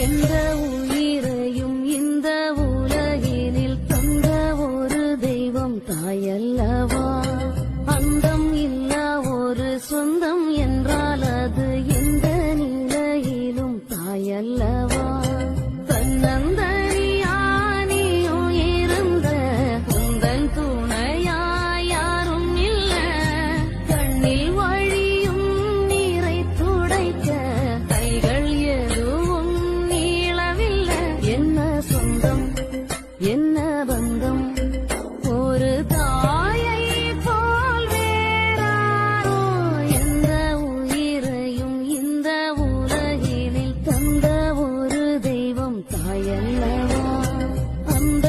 எந்த உயிரையும் இந்த உலகினில் தந்த ஒரு தெய்வம் தாயல்லவா? அந்தம் இல்ல ஒரு சொந்தம் என்றால் அது எந்த நிலையிலும் தன்னந்த தந்த ஒரு தெய்வம் தாயல்லவா? அந்த